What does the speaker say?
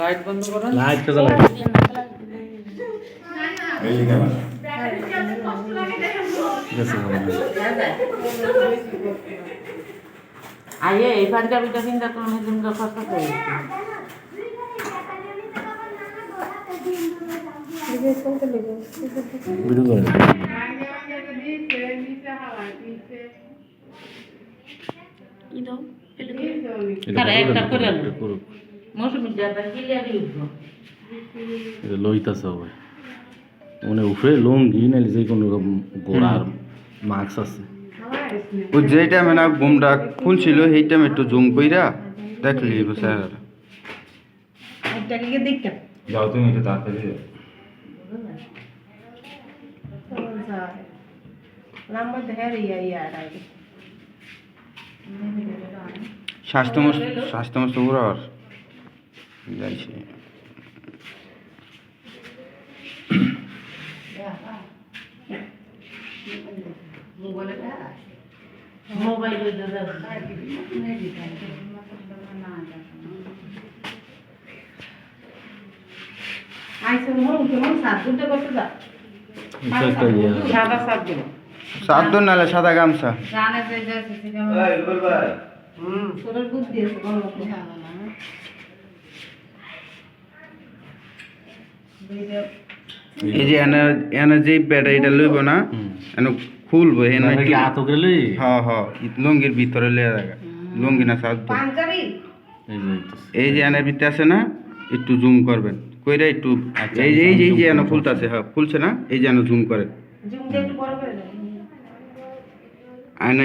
Light বন্ধ করো। Light কে জ্বালাই এই যে ক্যামেরা। এই পাঞ্জাবিটা চিন্তা করুন এই কষ্ট করে ভিডিও করে। এটা একটা করে। মৌসুমি যাতা ক্লিয়ারই উঠবো লইতাছে হবে মানে উপরে লুঙ্গি নাইলে যে কোনো রকম গোড়ার মাস্ক আছে ও যে টাইমে না ঘুমটা খুলছিল সেই টাইমে একটু জুম কইরা দেখলি স্যার। যাও তুমি একটু তাড়াতাড়ি যাও। স্বাস্থ্য স্বাস্থ্য মস্ত উড়ার। যাইছে। মোবাইল আইসে কেমন সাত ঘণ্টা করতে যা এটা একটা সাদা সাত নালে সাদা গামছা জানে যে হুম। বুদ্ধি আছে কোন মতো এই যে এনে এনে যে ব্যাটারিটা লইব না। এনে খুলবো এনে এটা কি আতো গেলে হ্যাঁ হ্যাঁ লুঙ্গির ভিতরে লইয়া রাখা লুঙ্গি না সাত পাঞ্জাবি? এই যে হইতাছে। এই যে এনের ভিতরে আছে না একটু জুম করবেন। কইরা একটু আচ্ছা, এই যে এই যে এই যে এনে করব। খুলতাছে হ্যাঁ খুলছে না এই যে এনে জুম করে। জুম দিয়ে একটু বড় করে দাও আয়না